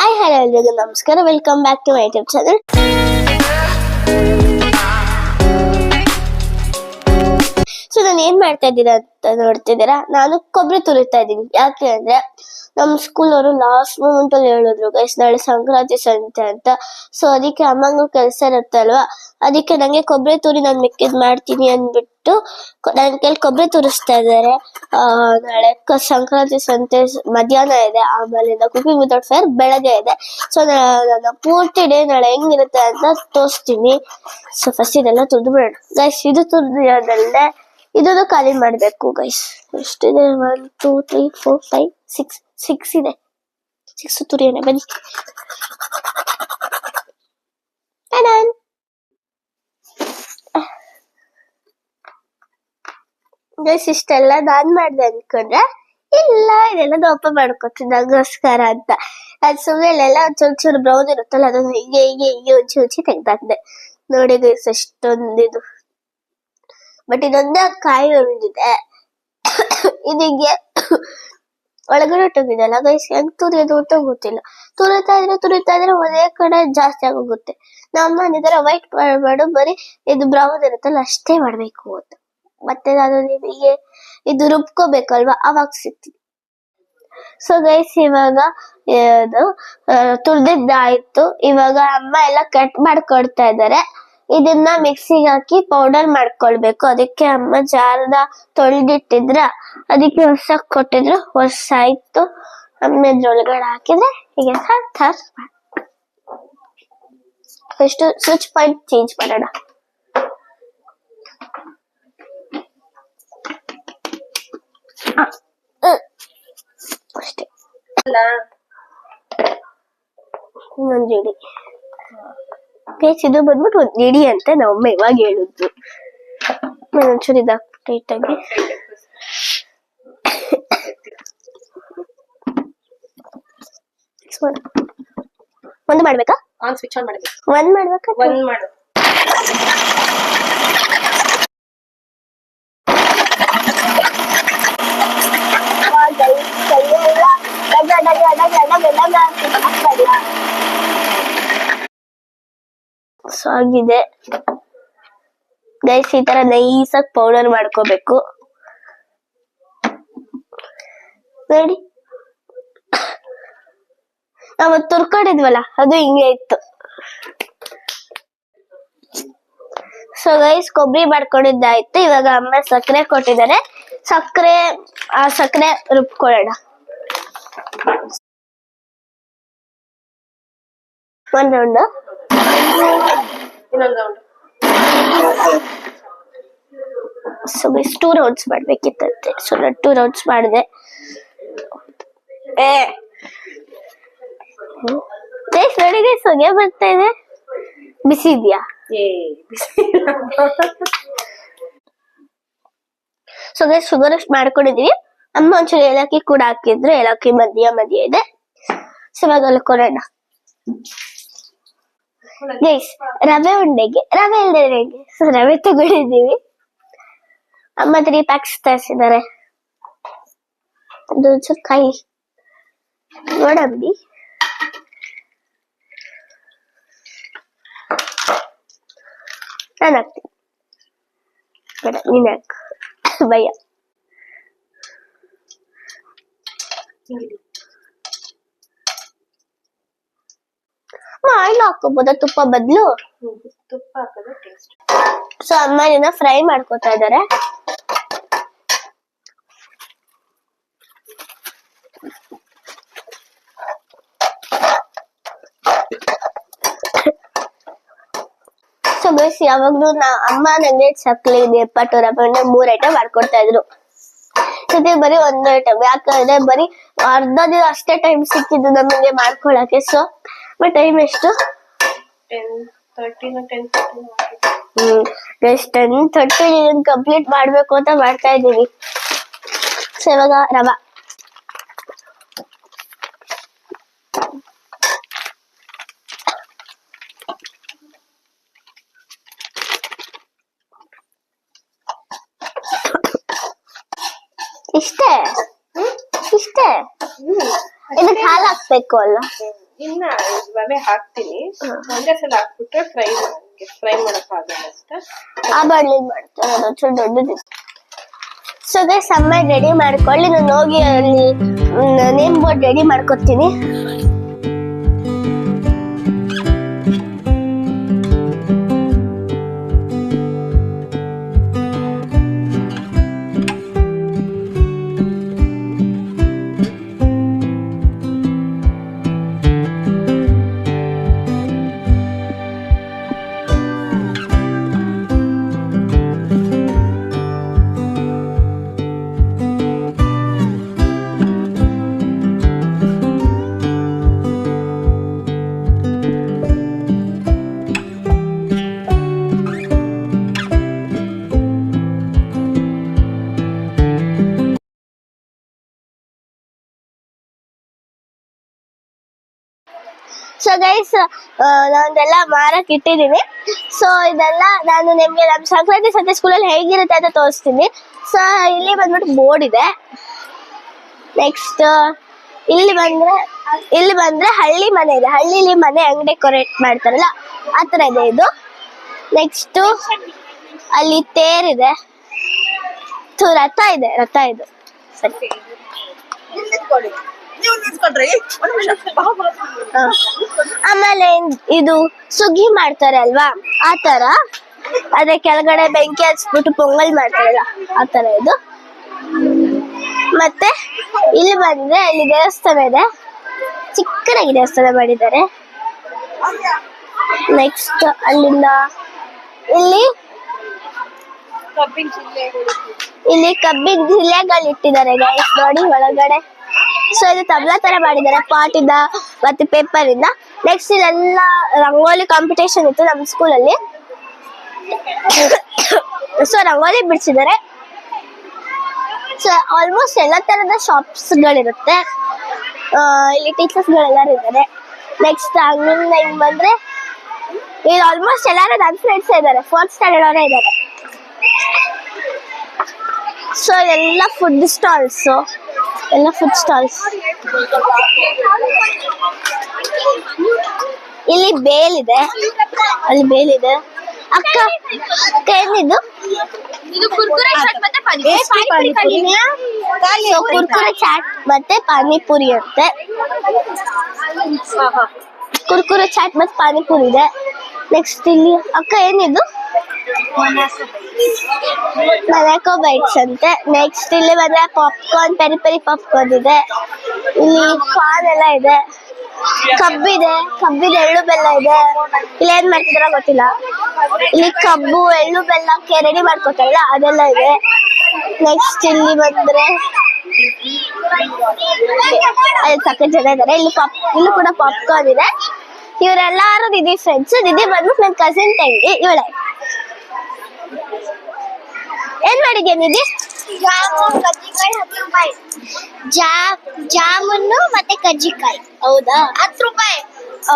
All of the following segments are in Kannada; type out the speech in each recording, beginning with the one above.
ಹಾಯ್ ಹಲೋ ಎಲ್ರಿಗೂ ನಮಸ್ಕಾರ welcome back to my YouTube channel so ನಾನು ಏನ್ ಮಾಡ್ತಾ ಇದ್ದೀರಾ ಅಂತ ನೋಡ್ತಿದ್ದೀರಾ? ನಾನು ಕೊಬ್ಬರಿ ತುರಿತಾ ಇದ್ದೀನಿ. ಯಾಕೆ ಅಂದ್ರೆ ನಮ್ಮ ಸ್ಕೂಲ್ ಅವರು ಲಾಸ್ಟ್ ಮೂಮೆಂಟ್ ಅಲ್ಲಿ ಹೇಳಿದ್ರು ಗೈಸ್ ನಾಳೆ ಸಂಕ್ರಾಂತಿ ಸಂತೆ ಅಂತ. ಸೊ ಅದಕ್ಕೆ ಅಮ್ಮಂಗೂ ಕೆಲಸ ಇರುತ್ತಲ್ವಾ ಅದಕ್ಕೆ ನಂಗೆ ಕೊಬ್ಬರಿ ತುರಿ ನಾನು ಮಿಕ್ಕಿದ್ ಮಾಡ್ತೀನಿ ಅಂದ್ಬಿಟ್ಟು ನನ್ನ ಕೈಲಿ ಕೊಬ್ಬರಿ ತುರಿಸ್ತಾ ಇದ್ದಾರೆ ಆ, ನಾಳೆ ಸಂಕ್ರಾಂತಿ ಸಂತೆ ಮಧ್ಯಾಹ್ನ ಇದೆ. ಆಮೇಲೆ ಕುಕಿಂಗ್ ವಿತೌಟ್ ಫೇರ್ ಬೆಳಗ್ಗೆ ಇದೆ. ಸೊ ನಾನು ಪೂರ್ತಿ ಡೇ ನಾಳೆ ಹೆಂಗಿರುತ್ತೆ ಅಂತ ತೋರಿಸ್ತೀನಿ. ಸೊ ಫಸ್ಟ್ ಇದೆಲ್ಲ ತುರ್ದು ಬಿಡೋಣ ಗೈಸ್ ಇದು ತುರ್ದಿರೋದಲ್ಲದೆ ಇದನ್ನು ಖಾಲಿ ಮಾಡಬೇಕು ಗೈಸ್ ಎಷ್ಟಿದೆ one two three four five six six ಇದೆ. ಸಿಕ್ಸ್ ತುರಿಯೋಣ ಬನ್ನಿ! ಗೈಸ್ ಇಷ್ಟೆಲ್ಲ ನಾನ್ ಮಾಡ್ದೆ ಅನ್ಕೊಂಡ್ರೆ ಇಲ್ಲ ಇದೆಲ್ಲ ದಪ್ಪ ಮಾಡ್ಕೊತೀನಿ ನಂಗೋಸ್ಕರ ಅಂತ. ಅದು ಸುಮ್ಮನೆ ಇಲ್ಲೆಲ್ಲ ಒಂದ್ ಚೂರು ಚೂರು ಬ್ರೌನ್ ಇರುತ್ತಲ್ಲ ಅದನ್ನ ಹೀಗೆ ಹೀಗೆ ಹೀಗೆ ಉಂಚಿ ಉಂಚಿ ತೆಗ್ದಾಕ್ದೆ. ನೋಡಿ ಗೈಸ್ ಎಷ್ಟೊಂದಿದು. ಬಟ್ ಇದೊಂದೇ ಕಾಯಿ ಉಳಿದಿದೆ. ಇದು ಹಿಂಗೆ ಒಳಗಡೆ ಹೊಟ್ಟೋಗಿದೆಲ್ಲ ಗೈಸ್ ಹೆಂಗ್ ತುರಿಯೋದು ಅಂತ ಗೊತ್ತಿಲ್ಲ. ತುರಿತಾ ಇದ್ರೆ ತುರಿತಾ ಇದ್ರೆ ಒಂದೇ ಕಡೆ ಜಾಸ್ತಿ ಆಗೋಗುತ್ತೆ. ನಮ್ಮ ಇದರ ವೈಟ್ ಮಾಡಬೇಡ ಬರೀ ಇದು ಬ್ರೌನ್ ಇರುತ್ತಲ್ಲ, ಅಷ್ಟೇ ಮಾಡ್ಬೇಕು ಅಂತ. ಮತ್ತೆ ನಾನು ನಿಮಗೆ ಇದು ರುಬ್ಕೋಬೇಕಲ್ವಾ? ಅವಾಗ ಸಿಗ್ತೀನಿ. ಸೊ ಗೈಸ್ ಇವಾಗ ಇದು ತುರ್ದಿದ್ದಾಯ್ತು. ಇವಾಗ ಅಮ್ಮ ಎಲ್ಲ ಕಟ್ ಮಾಡ್ಕೊಡ್ತಾ ಇದ್ದಾರೆ. ಇದನ್ನ ಮಿಕ್ಸಿಗೆ ಹಾಕಿ ಪೌಡರ್ ಮಾಡ್ಕೊಳ್ಬೇಕು. ಅದಕ್ಕೆ ಅಮ್ಮ ಜಾರದ ತೊಳೆದಿಟ್ಟಿದ್ರ, ಅದಕ್ಕೆ ಹೊಸ ಕೊಟ್ಟಿದ್ರು ಹೊಸ ಆಯ್ತು ಅಮ್ಮ ಇದ್ರೊಳಗಡೆ ಹಾಕಿದ್ರೆ ಹೀಗೆ ಫಸ್ಟ್ ಸ್ವಿಚ್ ಪಾಯಿಂಟ್ ಚೇಂಜ್ ಮಾಡೋಣ. ಅಷ್ಟೇ. ಅಲ್ಲ, ಇನ್ನೊಂದು ಜಡಿ. ಪೇಚ್ ಇದು ಬಂದ್ಬಿಟ್ಟು ಒಂದು ಇಡಿ ಅಂತ ನಮ್ಮಮ್ಮ ಇವಾಗ ಹೇಳಿದ್ರು. ನಾನು ಒಂಚೂರು ಇದಾಕ್ಬಿಟ್ಟು ಟೈಟಾಗಿ ಒಂದು ಮಾಡ್ಬೇಕಾ? ಆನ್ ಸ್ವಿಚ್ ಆನ್ ಮಾಡಿದ್ವಿ ಒಂದ್ ಮಾಡ್ಬೇಕಾ? ಒಂದ್ ಮಾಡು. ಆಗಿದೆ. ಗೈಸ್ ಈ ತರ ನೈಸ್ ಆಗಿ ಪೌಡರ್ ಮಾಡ್ಕೋಬೇಕು. ನೋಡಿ ನಾವು ತುರ್ಕೊಂಡಿದ್ವಲ್ಲ, ಅದು ಹಿಂಗೆ ಇತ್ತು. ಸೊ ಗೈಸ್ ಕೊಬ್ಬರಿ ಮಾಡ್ಕೊಂಡಿದ್ದಾಯ್ತು. ಇವಾಗ ಅಮ್ಮ ಸಕ್ಕರೆ ಕೊಟ್ಟಿದ್ದಾರೆ. ಸಕ್ಕರೆ, ಆ ಸಕ್ಕರೆ ರುಬ್ಕೊಳ್ಳೋಣ. ಒಂದ್ ಇನ್ನೊಂದ್ round so guys two rounds ಮಾಡ್ಬೇಕಿತ್ತಂತೆ. So ನಾನು ಟೂ ರೌಂಡ್ಸ್ ಮಾಡಿದೆ. ಏ! ಗೈಸ್ ನೋಡಿ ಗೈಸ್ ಹೊಗೆ ಬರ್ತಾ ಇದೆ. ಬಿಸಿ ಇದೆಯಾ? ಸೊ ಗೈಸ್ ಶುಗರ್ ಅಷ್ಟು ಮಾಡ್ಕೊಂಡಿದೀವಿ. ಅಮ್ಮ ಒಂಚೂರು ಏಲಕ್ಕಿ ಕೂಡ ಹಾಕಿದ್ರು. ಏಲಕ್ಕಿ ಮಧ್ಯ ಮಧ್ಯ ಇದೆ. ಸೊ ಇವಾಗ ಕೊಡೋಣ. ಗೈಸ್ ರವೆ ಉಂಡೆಗೆ ರವೆ ಇಲ್ದೇ ಹೇಗೆ ಸೊ ರವೆ ತಗೊಂಡಿದ್ದೀವಿ. ಅಮ್ಮ ತ್ರೀ ಪ್ಯಾಕ್ಸ್ ತರಿಸಿದ್ದಾರೆ. ಅದು ಒಂಚೂರು ಕೈ ನೋಡಂಬಿ. ನಾನು ಹಾಕ್ತೀನಿ. ಬೇಡ ನೀನ್ ಹಾಕು. ಭಯ. ಆಯಿಲ್ ಹಾಕೋಬಹುದಾ ತುಪ್ಪ ಬದಲು? ತುಪ್ಪ ಟೇಸ್ಟ್ ಸೊ ಅಮ್ಮ ಇದನ್ನ ಫ್ರೈ ಮಾಡ್ಕೋತಾ ಇದಾರೆ. ಸೊ ಗೈಸ್ ಯಾವಾಗ್ಲೂ ನಾ ಅಮ್ಮ ನಂಗೆ ಚಕ್ಲಿ ರವೆ ಉಂಡೆ ಮೂರ್ ಐಟಮ್ ಮಾಡ್ಕೊಡ್ತಾ ಇದ್ರು. ಜೊತೆ ಬರೀ ಒಂದ್ ಐಟಮ್ ಯಾಕಂದ್ರೆ ಬರೀ ಅರ್ಧ ದಿನ ಅಷ್ಟೇ ಟೈಮ್ ಸಿಕ್ಕಿದ್ದು ನಮಗೆ ಮಾಡ್ಕೊಳಕ್ಕೆ. ಸೊ ಬಟ್ ಟೈಮ್ ಎಷ್ಟು ಟೆನ್ ತರ್ಟಿನ ಟೆನ್ ತರ್ಟಿನ ಹ್ಮ್ ಜಸ್ಟ್ ಟೆನ್ ಥರ್ಟಿ ಇದನ್ನ ಕಂಪ್ಲೀಟ್ ಮಾಡ್ಬೇಕು ಅಂತ ಮಾಡ್ತಾ ಇದೀವಿ ಸೊ ಇವಾಗ ರವ. ಇಷ್ಟೇ? ಇಷ್ಟೇ? ಇದಕ್ಕೆ ಹಾಲು ಹಾಕ್ಬೇಕು ಅಲ್ಲ ಇನ್ನ ರವೆ ಹಾಕ್ತೀನಿ. ಒಂದೇ ಸಲ ಹಾಕ್ಬಿಟ್ರೆ ಫ್ರೈ ಮಾಡಕ್ಕೆ ಫ್ರೈ ಮಾಡಕ್ ಆಗಲ್ಲ ಅಷ್ಟೇ. ಆ ಮಾಡ್ತಾರೆ ಸೊ ಗೈಸ್ ಅಮ್ಮ ರೆಡಿ ಮಾಡ್ಕೊಳ್ಳಿ ನಾನು ಹೋಗಿ ಅಲ್ಲಿ ನೇಮ್ ಬೋರ್ಡ್ ರೆಡಿ ಮಾಡ್ಕೊತೀನಿ ಸೊ ಗೈಸ್ ನಾನೆಲ್ಲ ಮಾರಕ್ ಇಟ್ಟಿದ್ದೀನಿ. ಸೊ ಇದೆಲ್ಲ ನಾನು ನಿಮ್ಗೆ ನಮ್ಮ ಸಂಕ್ರಾಂತಿ ಸತ್ಯ ಸ್ಕೂಲಲ್ಲಿ ಹೇಗಿರುತ್ತೆ ಅಂತ ತೋರಿಸ್ತೀನಿ. ಸೊ ಇಲ್ಲಿ ಬಂದ್ಬಿಟ್ಟು ಬೋರ್ಡ್ ಇದೆ. ನೆಕ್ಸ್ಟ್ ಇಲ್ಲಿ ಬಂದ್ರೆ ಇಲ್ಲಿ ಬಂದ್ರೆ ಹಳ್ಳಿ ಮನೆ ಇದೆ. ಹಳ್ಳಿಲಿ ಮನೆ ಹೆಂಗ್ ಡೆಕೋರೇಟ್ ಮಾಡ್ತಾರಲ್ಲ, ಆ ತರ ಇದೆ ಇದು. ನೆಕ್ಸ್ಟ್ ಅಲ್ಲಿ ತೇರಿದೆ ಇದೆ. ರಥ ಇದೆ ರಥ ಇದೆ. ಸರಿ. ನೀವು ನಿಂತ್ಕೊಂಡ್ರಿ. ಆಮೇಲೆ ಇದು ಸುಗ್ಗಿ ಮಾಡ್ತಾರೆ ಅಲ್ವಾ? ಆ ತರ ಅದೇ ಕೆಳಗಡೆ ಬೆಂಕಿ ಹಚ್ಬಿಟ್ಟು ಪೊಂಗಲ್ ಮಾಡ್ತಾರಲ್ಲ ಆ ತರ ಇದು. ಮತ್ತೆ ಇಲ್ಲಿ ಬಂದ್ರೆ ಇಲ್ಲಿ ದೇವಸ್ಥಾನ ಇದೆ. ಚಿಕ್ಕದಾಗಿ ದೇವಸ್ಥಾನ ಮಾಡಿದ್ದಾರೆ. ನೆಕ್ಸ್ಟ್ ಅಲ್ಲಿಂದ ಇಲ್ಲಿ ಇಲ್ಲಿ ಕಬ್ಬಿನ ಜಿಲ್ಲೆಗಳು ಇಟ್ಟಿದ್ದಾರೆ ಗೈಸ್ ನೋಡಿ ಒಳಗಡೆ. ಸೊ ಇದು ತಬ್ಲಾ ತರ ಮಾಡಿದ್ದಾರೆ. ಪಾಟ್ ಇಂದ ಮತ್ತೆ ಪೇಪರ್ ಇಂದ. ನೆಕ್ಸ್ಟ್ ಇಲ್ಲೆಲ್ಲ ರಂಗೋಲಿ ಕಾಂಪಿಟೇಷನ್ ಇತ್ತು ನಮ್ಮ ಸ್ಕೂಲಲ್ಲಿ ಸೊ ರಂಗೋಲಿ ಬಿಡಿಸಿದ್ದಾರೆ. ಸೊ ಆಲ್ಮೋಸ್ಟ್ ಎಲ್ಲ ತರದ ಶಾಪ್ಸ್ ಗಳಿರುತ್ತೆ. ಇಲ್ಲಿ ಟೀಚರ್ಸ್ ಗಳೆಲ್ಲರೂ ಇದ್ದಾರೆ. ನೆಕ್ಸ್ಟ್ ಹಂಗಿಂದ ಹಿಂಗ್ ಬಂದ್ರೆ, ಇಲ್ಲಿ ಆಲ್ಮೋಸ್ಟ್ ಎಲ್ಲಾರು ನನ್ನ ಫ್ರೆಂಡ್ಸ್ ಇದ್ದಾರೆ. ಫೋರ್ತ್ ಸ್ಟ್ಯಾಂಡರ್ಡ್ ಅವರೇ ಇದ್ದಾರೆ. ಸೊ ಎಲ್ಲ ಫುಡ್ ಸ್ಟಾಲ್ಸ್ ಎಲ್ಲ ಫುಡ್ ಸ್ಟಾಲ್ಸ್ ಇಲ್ಲಿ ಬೇಲ್ ಇದೆ. ಅಲ್ಲಿ ಬೇಲ್ ಇದೆ. ಅಕ್ಕ ಪಾನಿಪುರಿ? ಕುರ್ಕುರೆ ಚಾಟ್ ಮತ್ತೆ ಪಾನಿಪುರಿ ಅಂತೆ. ಕುರ್ಕುರೆ ಚಾಟ್ ಮತ್ತೆ ಪಾನಿಪುರಿ ಇದೆ. ನೆಕ್ಸ್ಟ್ ಇಲ್ಲಿ ಅಕ್ಕ ಏನಿದು ಮನಾಕೋ ಬೈಟ್ಸ್ ಅಂತೆ. ನೆಕ್ಸ್ಟ್ ಇಲ್ಲಿ ಬಂದ್ರೆ ಪಾಪ್ಕಾರ್ನ್ ಪೆರಿ ಪೆರಿ ಪಾಪ್ಕಾರ್ನ್ ಇದೆ. ಇಲ್ಲಿ ಪಾನ್ ಎಲ್ಲ ಇದೆ. ಕಬ್ಬಿದೆ, ಕಬ್ಬಿದ ಎಳ್ಳು ಬೆಲ್ಲ ಇದೆ. ಇಲ್ಲಿ ಏನ್ ಮಾಡ್ತಿದ್ರ ಗೊತ್ತಿಲ್ಲ. ಇಲ್ಲಿ ಕಬ್ಬು, ಎಳ್ಳು ಬೆಲ್ಲಕ್ಕೆ ರೆಡಿ ಮಾಡ್ಕೊತಾರಲ್ಲ ಅದೆಲ್ಲ ಇದೆ. ನೆಕ್ಸ್ಟ್ ಇಲ್ಲಿ ಬಂದ್ರೆ ಅಲ್ಲಿ ಸಖತ್ ಜನ ಇದಾರೆ. ಇಲ್ಲಿ ಪಾಪ್ ಇಲ್ಲೂ ಕೂಡ ಪಾಪ್ಕಾರ್ನ್ ಇದೆ. ಇವರೆಲ್ಲಾರು ದಿದಿ ಫ್ರೆಂಡ್ಸ್ ದಿದಿ ಬಂದ್ಬಿಟ್ಟು ನನ್ನ ಕಸಿನ್ ತಂಗಿ, ಇವಳೆ. ಏನ್ ಮಾಡಿದ್ಯಾ ನಿಧಿ? ಜಾಮೂನು ಮತ್ತೆ ಕಜ್ಜಿಕಾಯಿ. ಹೌದಾ? ಹತ್ತು ರೂಪಾಯಿ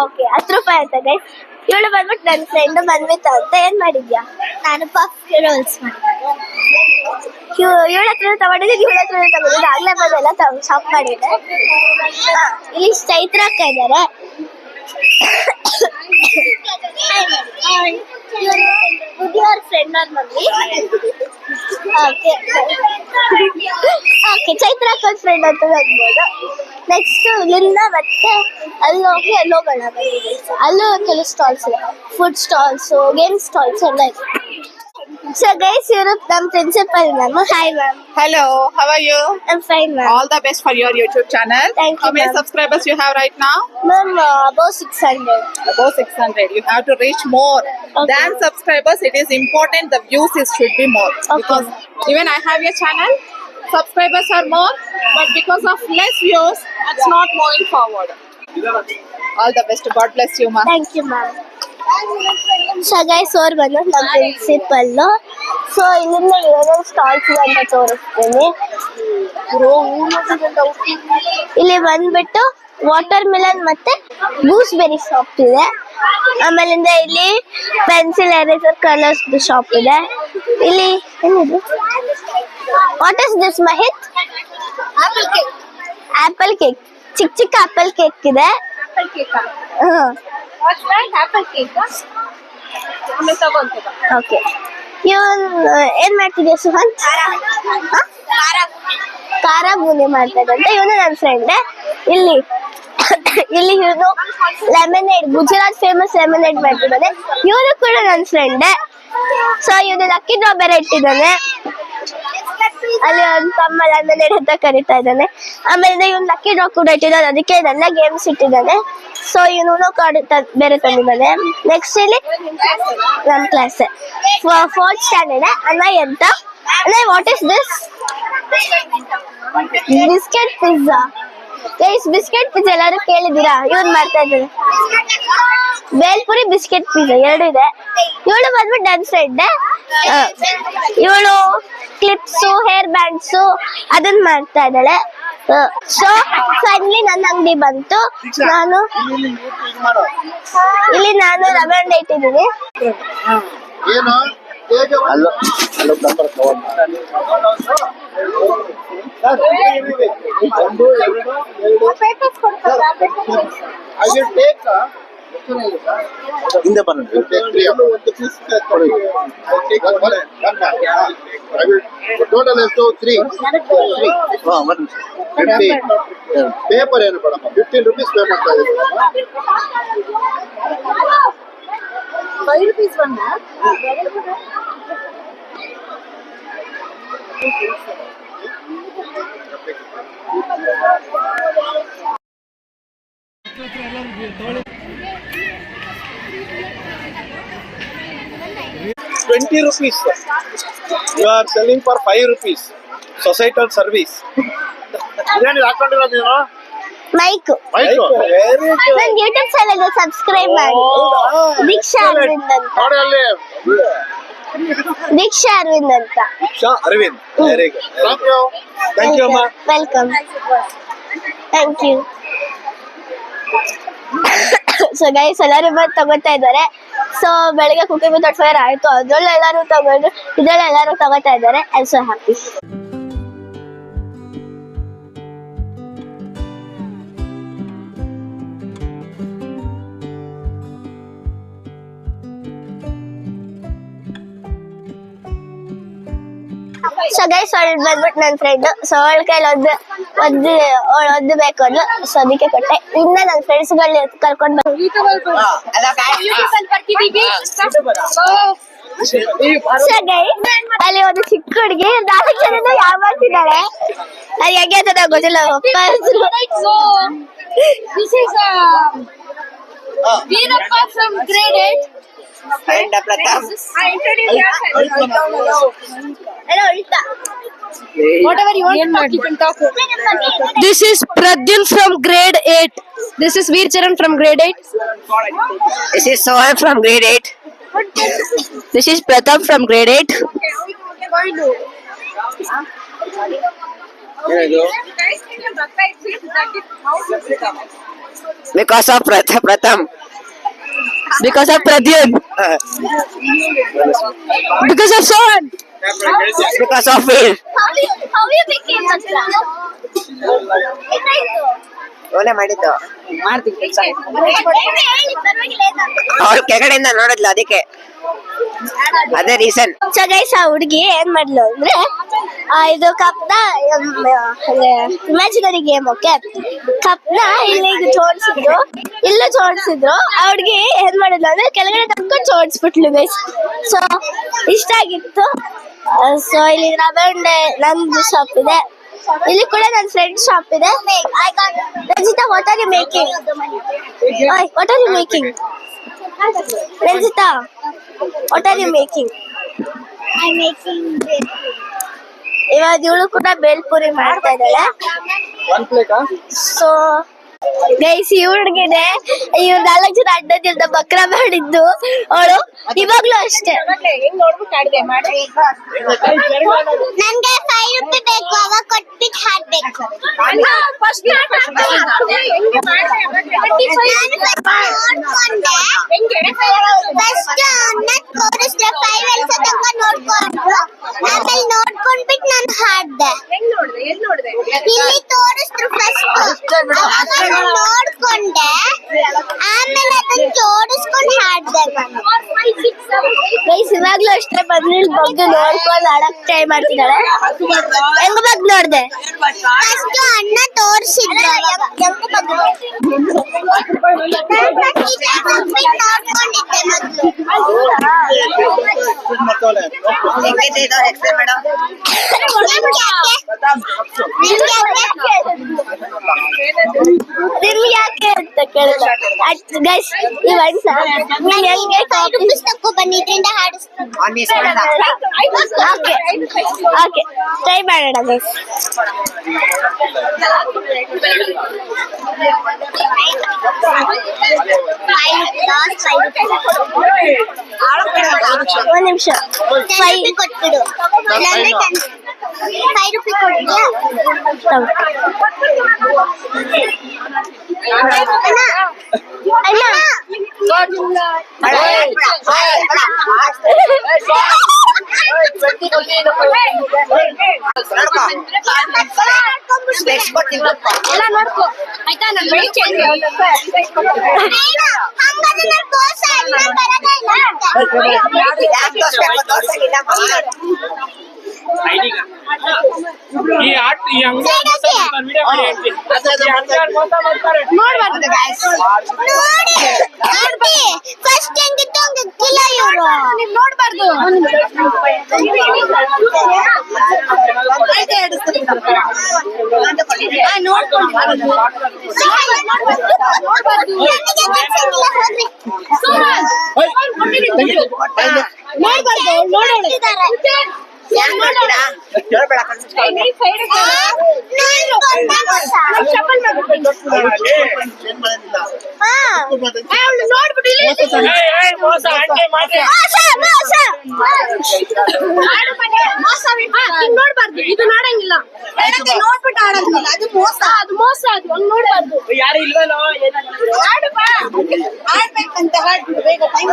ಓಕೆ ಹತ್ತು ರೂಪಾಯಿ ಅಂತ ಗೈಸ್ ಇವಳು ಬಂದ್ಬಿಟ್ಟು ನನ್ನ ಫ್ರೆಂಡ್ ಬಂದ್ಬಿಟ್ಟು ಅಂತ. ಏನ್ ಮಾಡಿದ್ಯಾ? ನಾನು ಪಫ್ ರೋಲ್ಸ್ ಇವಳ ಹತ್ರ ತಗೊಂಡಿದ್ದೆ ಇವಳ ಹತ್ರ ತಗೊಂಡಿದ್ದೆ. ಆಗ್ಲೇ ಬಂದೆಲ್ಲ ಶಾಪ್ ಮಾಡಿದ್ದೆ. ಇಲ್ಲಿ ಚೈತ್ರ ಅಕ್ಕ ಇದ್ದಾರೆ ಓಕೆ ಚೈತ್ರ ಅಕ್ಕನ ಫ್ರೆಂಡ್ ಅಂತ ಹೇಳ್ಬೋದು. ನೆಕ್ಸ್ಟ್ ಇಲ್ಲಿಂದ ಮತ್ತೆ ಅಲ್ಲಿ ಹೋಗಿ ಅಲ್ಲಿ ಹೋಗೋಣ ಅಲ್ಲೂ ಕೆಲವು ಸ್ಟಾಲ್ಸ್ ಇದೆ ಫುಡ್ ಸ್ಟಾಲ್ಸು ಗೇಮ್ ಸ್ಟಾಲ್ಸ್ ಎಲ್ಲ ಇದೆ. So guys, you are my Principal Ma'am. Hi Ma'am. Hello, how are you? I'm fine Ma'am. All the best for your YouTube channel. Thank how you, many subscribers you have right now? Ma'am, uh, about 600. About 600. You have to reach more okay. than subscribers. It is important the views is, should be more. Okay. Because even I have your channel, subscribers are more, but because of less views, it's yeah. not moving forward. All the best. God bless you, ma'am. Thank you, ma'am. So ಸೋರ್ ಬಂದು ನಮ್ಮ ಪ್ರಿನ್ಸಿಪಲ್ ಸೊ ಇಲ್ಲಿಂದ ಏನೇನು ಸ್ಟಾಲ್ಸ್ ಇದೆ ಅಂತ ತೋರಿಸ್ತೀನಿ. ಇಲ್ಲಿ ಬಂದ್ಬಿಟ್ಟು ವಾಟರ್ ಮಿಲನ್ ಮತ್ತೆ ಗೂಸ್ಬೆರಿ ಶಾಪ್ ಇದೆ. ಆಮೇಲಿಂದ ಇಲ್ಲಿ ಪೆನ್ಸಿಲ್ ಎರೇಸರ್ ಕಲರ್ಸ್ ಶಾಪ್ ಇದೆ. ಇಲ್ಲಿ ಏನಿದೆ? What is this Mahith apple cake ಚಿಕ್ಕ ಚಿಕ್ಕ ಆಪಲ್ ಕೇಕ್ ಇದೆ. Apple cake hmm apple cake ಆಮೇಲೆ ತಗೊಂತದ ಓಕೆ ಇವನ್ ಏನ್ ಮಾಡ್ತಿದ್ಯಾ ಸುಹಾಂತ್? ಖಾರ. ಬೂಂದಿ ಮಾಡ್ತಾ ಇದ್ದಂತೆ ಇವನು ನನ್ನ ಫ್ರೆಂಡ್ ಇಲ್ಲಿ ಇಲ್ಲಿ ಇವನು ಲೆಮನೇಡ್ ಗುಜರಾತ್ ಫೇಮಸ್ ಲೆಮನೇಡ್ ಮಾಡ್ತಿದ್ದಾನೆ. ಇವನು ಕೂಡ ನನ್ನ ಫ್ರೆಂಡ್ ಸೊ ಇವನು ಲಕ್ಕಿ ಡ್ರಾ ಬೇರೆ ಇಟ್ಟಿದ್ದಾನೆ. ಅಲ್ಲಿ ಒಂದ್ ತಮ್ಮ ಲೆಮನೇಡ್ ಅಂತ ಕರಿತಾ ಇದ್ದಾನೆ. ಆಮೇಲೆ ಇವನು ಲಕ್ಕಿ ಡ್ರಾ ಕೂಡ ಇಟ್ಟಿದ್ದಾನೆ. ಅದಕ್ಕೆ ಇದೆಲ್ಲ ಗೇಮ್ಸ್ ಇಟ್ಟಿದ್ದಾನೆ. ಸೊ ಇವನು ಕಾರ್ಡ್ ಬೇರೆ ತಂದಿದ್ದಾನೆ. ನೆಕ್ಸ್ಟ್ ಇಲ್ಲಿ ನಮ್ಮ ಕ್ಲಾಸ್ ಫೋರ್ತ್ ಸ್ಟ್ಯಾಂಡರ್ಡ್ ಅಣ್ಣ ಎಂತ ಅಂದ್ರೆ what is this biscuit pizza guys biscuit pizza ಎಲ್ಲರೂ ಕೇಳಿದ್ದೀರಾ? ಇವನ್ ಮಾಡ್ತಾ ಇದ್ದಾರೆ. ಬೇಲ್ಪುರಿ ಬಿಸ್ಕೆಟ್ ಪಿಜ್ಜಾ ಎರಡು ಇದೆ. ಇವಳು ಬಂದ್ಬಿಟ್ಟು ಡ್ಯಾನ್ಸ್ ಇದ್ದೆ ಇವಳು ಕ್ಲಿಪ್ಸು ಹೇರ್ ಬ್ಯಾಂಡ್ಸು ಅದನ್ನ ಮಾಡ್ತಾ ಇದ್ದಾಳೆ. ಸೊ ಫೈನಲಿ ನನ್ನ ಅಂಗಡಿ ಬಂತು. ನಾನು ಇಲ್ಲಿ ನಾನು ರವೆ ಇಟ್ಟಿದ್ದೀನಿ. ಹಲೋ ಹಲೋ ಒಂದು ಎರಡು ಹಿಂದೆ ಬನ್ನಿ ಒಂದು ಪೀಸ್ ಟೋಟಲ್ ಎಷ್ಟು ತ್ರೀ ಹಾಂ ಬನ್ನಿ ಫಿಫ್ಟಿ ಪೇಪರ್ ಏನು ಮೇಡಮ್ ಫಿಫ್ಟೀನ್ ರುಪೀಸ್ ಪೇ ಮಾಡ್ತಾ ಇದ್ದೀವಿ ಫೈವ್ ರುಪೀಸ್ ಬಂದ 20 rupees. You are selling for 5 rupees. Societal service. Mike. Mike. Mike. Mike Mike ನನ್ನ ಯೂಟ್ಯೂಬ್ ಚಾನೆಲ್ ಸಬ್ಸ್ಕ್ರೈಬ್ ಮಾಡಿ ದೀಕ್ಷಾ ಅಂತ ದೀಕ್ಷಾ ಅರವಿಂದ್ ಅಂತ. Shah Aravind. Very good thank you thank you ಅಮ್ಮ. Welcome thank you so guys ಎಲ್ಲರೂ ಬಂದು ತಗೋತಾ ಇದ್ದಾರೆ. ಸೊ ಬೆಳಿಗ್ಗೆ ಕುಕಿಂಗ್ ವಿತ್ ಫೈರ್ ಆಯ್ತು. ಅದ್ರಲ್ಲಿ ಎಲ್ಲರೂ ತಗೊಂಡು ಇದ್ರಲ್ಲಿ ಎಲ್ಲರೂ ತಗೋತಾ ಇದ್ದಾರೆ. I so happy so guys ಅವಳು ಬಂದ್ಬಿಟ್ಟು ನನ್ನ ಫ್ರೆಂಡ್ ಸೊ ಅವಳ ಕೈಲಿ ಒದ್ದು ಒದ್ದು ಅವಳು ಒದ್ದು ಬೇಕು ಅಂದ್ಲು ಸೊ ಅದಕ್ಕೆ ಕೊಟ್ಟೆ. ಇನ್ನ ನನ್ನ ಫ್ರೆಂಡ್ಸ್ ಫ್ರೆಂಡ್ಸ್ಗಳನ್ನ ಕರ್ಕೊಂಡು ಬಂದು ಸೊ ಗೈಸ್ ಅಲ್ಲಿ ಒಂದು ಚಿಕ್ಕ ಹುಡುಗಿ ನಾಲ್ಕು ಜನ ಯಾವ ಮಾಡ್ತಿದ್ದಾಳೆ ಅದು ಹೆಂಗೆ ಅಂತ ನಂಗೆ ಗೊತ್ತಿಲ್ಲ. This is uh, Veerappa from grade 8. en la plataforma. Whatever you want, you can talk. This is Pradyun from grade 8. This is Veercharan from grade 8. This is Soham from grade 8. This is Pratham from grade 8. Because of Pratham. Because of Pradyun. Because of Sohan. Because of Veer. How you how you became Mantra? ಏನಾಯ್ತು? ಅವನೇ ಮಾಡಿದ್ದು ಏನಾದ್ರು. ಕೆಳಗಡೆಯಿಂದ ನೋಡಿದ್ಲು ಅದಕ್ಕೆ ಅದೇ ರೀಸನ್. ಸೊ ಗೈಸ್ ಆ ಹುಡುಗಿ ಏನ್ ಮಾಡ್ಲು ಅಂದ್ರೆ ಇದು ಕಪ್ನ ಇಮ್ಯಾಜಿನರಿ ಗೇಮ್ ಓಕೆ ಕಪ್ನ ಇಲ್ಲಿ ಜೋಡಿಸಿದ್ರು ಇಲ್ಲೂ ಜೋಡಿಸಿದ್ರು. ಆ ಹುಡುಗಿ ಏನ್ ಮಾಡಿದ್ಲು ಅಂದ್ರೆ ಕೆಳಗಡೆ ತಕ್ಕೊಂಡು ಜೋಡಿಸ್ಬಿಟ್ಲು ಗೈಸ್ ಸೊ ಇಷ್ಟ ಆಗಿತ್ತು. ಸೊ ಇಲ್ಲಿ ರವೆ ಉಂಡೆ ನಂದು ಶಾಪ್ ಇದೆ. ಇಲ್ಲಿ ಕೂಡ ನನ್ನ ಫ್ರೆಂಡ್ ಶಾಪ್ ಇದೆ. Ranjitha what are you making what are you making Ranjitha. What are you making ಇವಾಗ ಇವಳು ಕೂಡ ಬೇಲ್ಪುರಿ ಮಾಡ್ತಾ ಇದ್ದಾಳೆ. ಸೊ ಗೈಸ್ ಈ ಹುಡುಗಿದೆ ಇವ್ ನಾಲ್ಕು ಜನ ಅಡ್ಡದಿಲ್ದ ಬಕ್ರ ಮಾಡಿದ್ದು. ಅವಳು ಇವಾಗ್ಲೂ ಅಷ್ಟೇ. ನನ್ಗೆ ಫೈವ್ ರುಪಿ ಬೇಕು ಅವಾಗ ಕೊಟ್ಬಿಟ್ಟು ಹಾಡ್ಬೇಕು ಫಸ್ಟ್ ಫಸ್ಟ್ ಅನ್ನ ತೋರಿಸ್ದೆ ಫೈವ್ ಎಲ್ಸ ತನಕ ನೋಡ್ಕೊಂಡು. ಆಮೇಲೆ ನೋಡ್ಕೊಂಡ್ಬಿಟ್ಟು ನಾನು ಹಾಡ್ದೆ. ಹೆಂಗ್ ನೋಡ್ದೆ? ಎಲ್ಲಿ more ಇಲ್ಲಿ ತೋರಿಸ್ರು ಫಸ್ಟ್ ಅವಾಗ ನಾನ್ ನೋಡ್ಕೊಂಡೆ ಗೈಸ್ ಇವಾಗ್ಲೂ ಅಷ್ಟೇ ಬಂದು ಇಲ್ಲಿ ಬಗ್ಗೆ ನೋಡ್ಕೊಂಡು ಆಡಕ್ ಟ್ರೈ ಮಾಡ್ತಿದ್ದಾಳೆ ಹೆಂಗ್ ಬಗ್ಗೆ ನೋಡ್ದೆ ಅಷ್ಟು ಅಣ್ಣ ತೋರಿಸಿದ್ರು ನಿಮ್ಗೆ ಯಾಕೆ ಅಂತ ಕೇಳಿದ ಗೈಸ್ ಈ ವಯಸ್ಸ ನೀವ್ ಹೆಂಗೆ five rupees ತಕ್ಕೊ ಬಂದಿದ್ರಿಂದ okay okay try ಮಾಡೋಣ ಗೈಸ್ ಒಂದ್ ನಿಮಿಷ ಫೈವ್ ಕೊಟ್ಬಿಡು ಫೈವ್ ರುಪಿ ಕೊಡ್ತೀಯಾ ಅಣ್ಣ ಎಲ್ಲ ನೋಡ್ಕೊ ಆಯ್ತಾ ನನ್ ಬಳಿ ಚೇಂಜ್ ಈ ಆಟ ಈ ಅಂಗಡಿ ವಿಡಿಯೋ ಮಾಡಿ ಹೇಳ್ತೀನಿ ಈ ಅಂಗಡಿಯವ್ರು ಮೋಸ ಮಾಡ್ತಾರೆ ಫಸ್ಟ್ ಹೆಂಗಿತ್ತು ಹಂಗಿಲ್ಲ ಇವರು ನೀವ್ ನೋಡ್ಬಾರ್ದು ನೋಡ್ಬಾರ್ದು ನೋಡೋಣ ನೋಡ್ಬಿಟ್ಟು ಇಲ್ಲಿ ಏಯ್, ಏಯ್, ಮೋಸ ಅಂಟೆ ಮಾಡಿ. ನೋಡ್ಬಾರ್ದು. ಇದು ನೋಡಂಗಿಲ್ಲ ನೋಡ್ಬಿಟ್ಟು ಆಡಂಗಿಲ್ಲ ಅದು ಮೋಸ. ಅದು ಮೋಸ ಅದು ಹಂಗ್ ನೋಡ್ಬಾರ್ದು. ಯಾರು ಇಲ್ವಲ್ಲೋ ಆಡ್ಬೇಕಂತ ಆಡ್ಬಿಡು ಬೇಗ ಟೈಮ್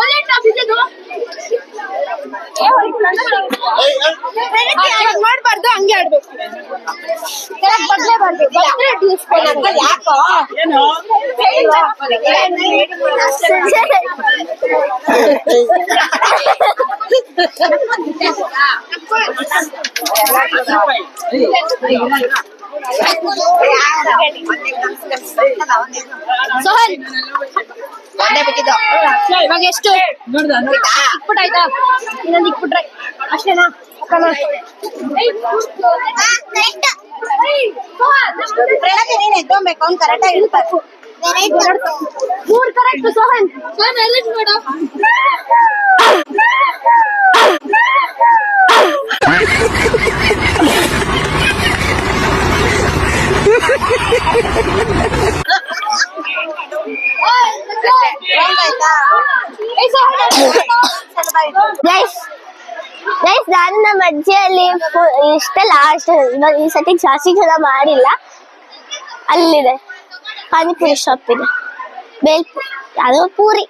ಒಳ್ಳೆ ಟಾಪಿಕ್ ಇದು ಮಾಡ್ಬಾರ್ದು ಹಂಗೆ ಆಡ್ಬೇಕು ಬಗ್ಲೇಬಾರ್ದು ಬಗ್ಲೆ ಯಾಕೋ ಇವಾಗ ಎಷ್ಟು? ಇಕ್ಬಿಟ್ಟು ಆಯ್ತಾ? ಇನ್ನೊಂದು ಇಕ್ಬಿಟ್ರೆ. ಅಷ್ಟೇನಾ. ಮೂರ್ ಕರೆಕ್ಟ್ ಸೋಹನ್. ಸೋಹನ್ ಎಲ್ಲಿದ್ ನೋಡು? ಗೈಸ್ ನಾನು ನಮ್ಮ ಅಜ್ಜಿಯಲ್ಲಿ ಇಷ್ಟ ಈ ಸತಿ ಜಾಸ್ತಿ ಜನ ಮಾಡಿಲ್ಲ. ಅಲ್ಲಿದೆ. ಪಾನಿಪುರಿ ಶಾಪ್ ಇದೆ. ಬೇಲ್ಪುರಿ ಅದು ಪೂರಿ.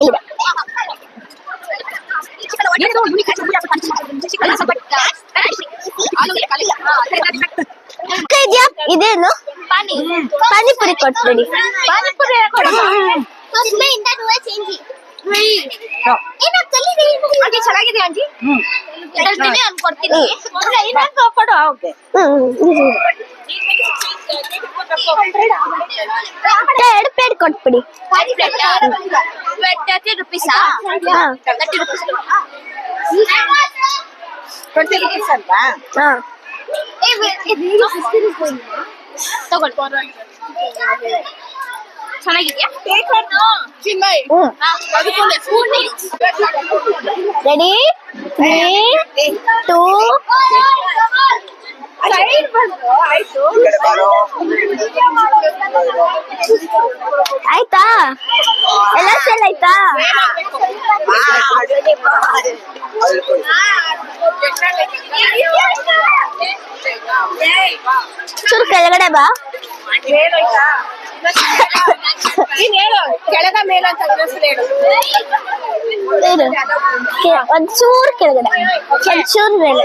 ಇದೆ. ಅಕ್ಕ ಇದ್ಯಾ ಇದೇನು ಪಾನಿ ಪಾನಿಪುರಿ ಕೊಟ್ಬಿಡಿ ಪಾನಿಪುರಿ ಆಂಟಿ ಚೆನ್ನಾಗಿದೆ ಆಂಟಿ ಹೇಳ್ತೀನಿ ಅನ್ಕೊಡ್ತೀನಿ ಕೊಡು ಎರಡು ಪ್ಲೇಟ್ ಕೊಟ್ಬಿಡಿ ಟ್ವೆಂಟಿ ರುಪೀಸಾ ಹಾ ತರ್ಟಿ ರುಪೀಸ್ ಟ್ವೆಂಟಿ ರುಪೀಸ್ ಅಲ್ವಾ ಹಾ ತಗೊಳ್ಳಿ ಚೆನ್ನಾಗಿದ್ಯಾ ಚಿನ್ಮಯ್ ರೆಡಿ ತ್ರೀ ಟೂ ಆಯ್ತಾ. ಎಲ್ಲ ಸೇಲ್ ಆಯ್ತಾ? ಚೂರು ಕೆಳಗಡೆ ಬಾ. ಕೆಳಗ ಮೇಲ ಅಂತ ಒಂಚೂರು ಕೆಳಗಡೆ. ಒಂಚೂರು ಮೇಲೆ.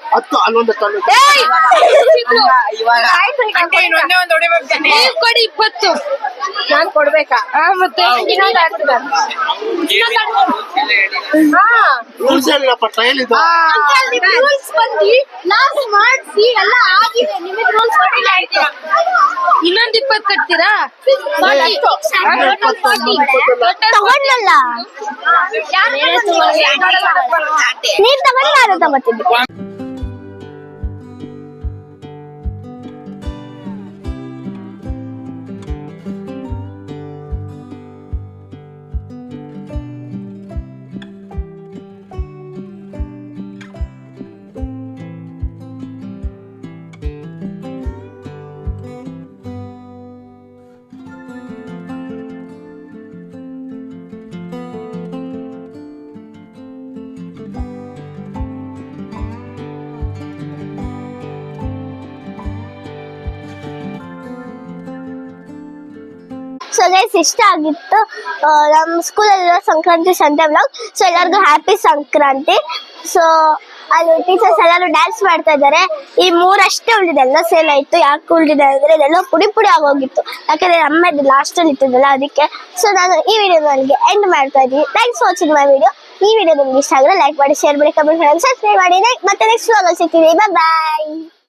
ಹತ್ತು ಹನ್ನೊಂದು ಕೊಡಿ ಇಪ್ಪತ್ತು. ನಾನ್ ಕೊಡ್ಬೇಕಾ? ಮತ್ತೆ ರೂಲ್ಸ್ ಹೇಳಿಲ್ಲಪ್ಪ ಟ್ರಯಲ್ ಇದು. ರೂಲ್ಸ್ ಬಂದು ಲಾಸ್ಟ್ ಮಾಡಿಸಿ ಎಲ್ಲ ಆಗಿದೆ. ನಿಮಗೆ ರೂಲ್ಸ್ ಮಾಡಿಲ್ಲ ಆಯ್ತು. ಇನ್ನೊಂದ್ ಇಪ್ಪತ್ತು ಕಟ್ತೀರಾ? ನೀನ್ ತಗೊಂಡ್ ನಾನು ತಗೋತೀನಿ ಗೈಸ್ ಇಷ್ಟ ಆಗಿತ್ತು ನಮ್ಮ ಸ್ಕೂಲಲ್ಲಿರೋ ಸಂಕ್ರಾಂತಿ ಸಂತೆ ಬ್ಲಾಗ್ ಸೊ ಎಲ್ಲರಿಗೂ ಹ್ಯಾಪಿ ಸಂಕ್ರಾಂತಿ. ಸೊ ಅಲ್ಲಿ ಟೀಚರ್ಸ್ ಎಲ್ಲರೂ ಡ್ಯಾನ್ಸ್ ಮಾಡ್ತಾ ಇದ್ದಾರೆ. ಈ ಮೂರಷ್ಟೇ ಉಳಿದಿದೆ, ಎಲ್ಲ ಸೇಲ್ ಆಯ್ತು. ಯಾಕೆ ಉಳಿದಿದೆ ಅಂದರೆ, ಇದೆಲ್ಲ ಪುಡಿ ಪುಡಿ ಆಗೋಗಿತ್ತು. ಯಾಕಂದ್ರೆ ಅಮ್ಮ ಲಾಸ್ಟಲ್ಲಿ ಅಲ್ಲಿ ಅದಕ್ಕೆ. ಸೊ ನಾನು ಈ ವಿಡಿಯೋ ನನಗೆ ಎಂಡ್ ಮಾಡ್ತಾ ಇದ್ದೀನಿ. Thanks for watching my video ಈ ವಿಡಿಯೋ ನಿಮ್ಗೆ ಇಷ್ಟ ಆಗಿದ್ರೆ ಲೈಕ್ ಮಾಡಿ ಶೇರ್ ಮಾಡಿ ಕಮೆಂಟ್ ಮಾಡಿ ಸಬ್ಸ್ಕ್ರೈಬ್ ಮಾಡಿ. ಮತ್ತೆ ನೆಕ್ಸ್ಟ್ ವ್ಲಾಗಲ್ಲಿ ಸಿಗ್ತೀನಿ. ಬಾಯ್